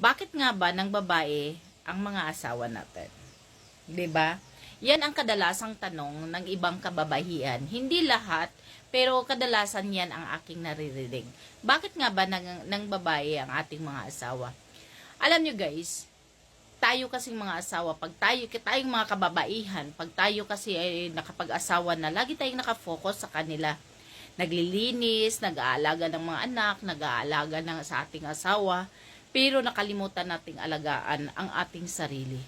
Bakit nga ba ng babae ang mga asawa natin? 'Di ba? Yan ang kadalasang tanong ng ibang kababahian. Hindi lahat, pero kadalasan yan ang aking naririnig. Bakit nga ba ng, ng babae ang ating mga asawa? Alam nyo guys, tayo kasing mga asawa, pag tayo, tayong mga kababaihan, pag tayo kasi ay nakapag-asawa na, lagi tayong nakafocus sa kanila. Naglilinis, nag-aalaga ng mga anak, nag-aalaga ng, sa ating asawa, pero nakalimutan nating alagaan ang ating sarili.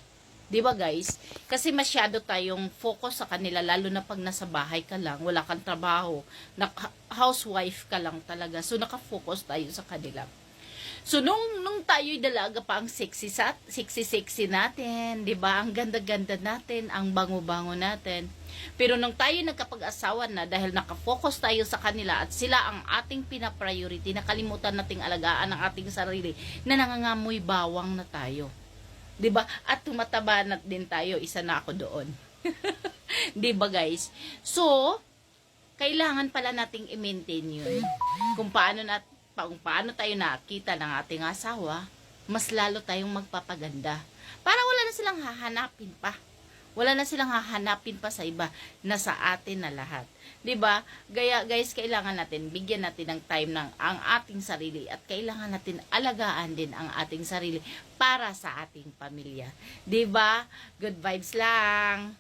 'Di ba guys? Kasi masyado tayong focus sa kanila lalo na pag nasa bahay ka lang, wala kang trabaho, housewife ka lang talaga. So naka-focus tayo sa kanila. So nung nung tayo'y dalaga pa ang sexy sa sexy sexy natin, 'di ba? Ang ganda-ganda natin, ang bango-bango natin. Pero nung tayo nagkapag-asawa na dahil nakafocus tayo sa kanila at sila ang ating pina-priority, nakalimutan nating alagaan ang ating sarili na nangangamoy bawang na tayo. 'Di ba? At tumataba na din tayo, isa na ako doon. 'Di ba guys? So, kailangan pala nating i-maintain 'yun. Kung paano nat pa- kung paano tayo nakita ng ating asawa, mas lalo tayong magpapaganda. Para wala na silang hahanapin pa. Wala na silang hahanapin pa sa iba. Nasa atin na lahat. 'Di ba? Gaya guys, kailangan natin bigyan natin ng time ng ang ating sarili at kailangan natin alagaan din ang ating sarili para sa ating pamilya. 'Di ba? Good vibes lang.